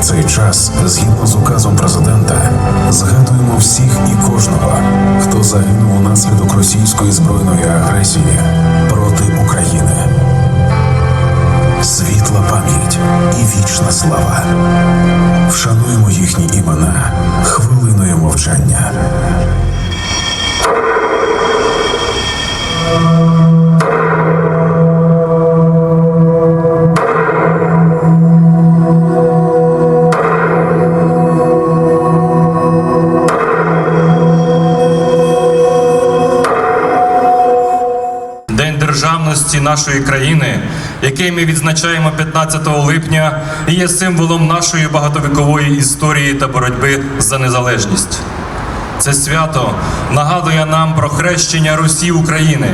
час, згідно з указом президента, згадуємо всіх і кожного, хто загинув унаслідок російської збройної агресії проти України. Світла пам'ять і вічна слава. Вшануємо їхні імена хвилиною мовчання. Нашої країни, який ми відзначаємо 15 липня, є символом нашої багатовікової історії та боротьби за незалежність. Це свято нагадує нам про хрещення Русі України,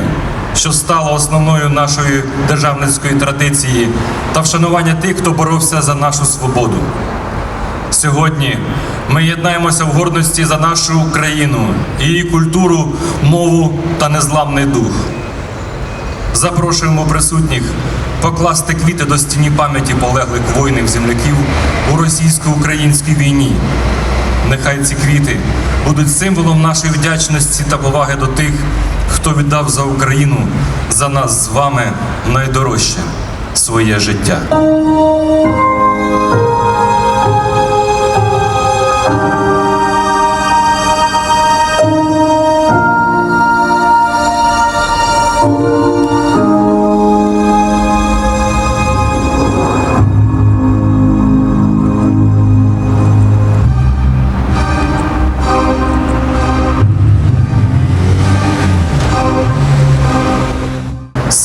що стало основною нашої державницької традиції та вшанування тих, хто боровся за нашу свободу. Сьогодні ми єднаємося в гордості за нашу країну, її культуру, мову та незламний дух. Запрошуємо присутніх покласти квіти до стіні пам'яті полеглих воїнів земляків у російсько-українській війні. Нехай ці квіти будуть символом нашої вдячності та поваги до тих, хто віддав за Україну, за нас з вами найдорожче своє життя.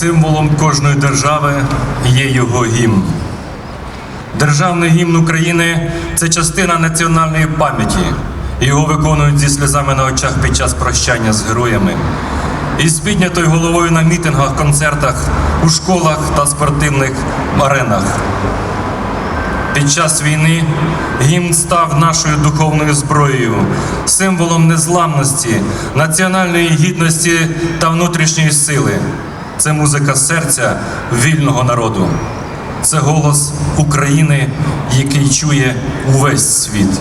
Символом кожної держави є його гімн. Державний гімн України це частина національної пам'яті. Його виконують зі сльозами на очах під час прощання з героями. Із піднятою головою на мітингах, концертах, у школах та спортивних аренах. Під час війни гімн став нашою духовною зброєю, символом незламності, національної гідності та внутрішньої сили. Це музика серця вільного народу. Це голос України, який чує увесь світ.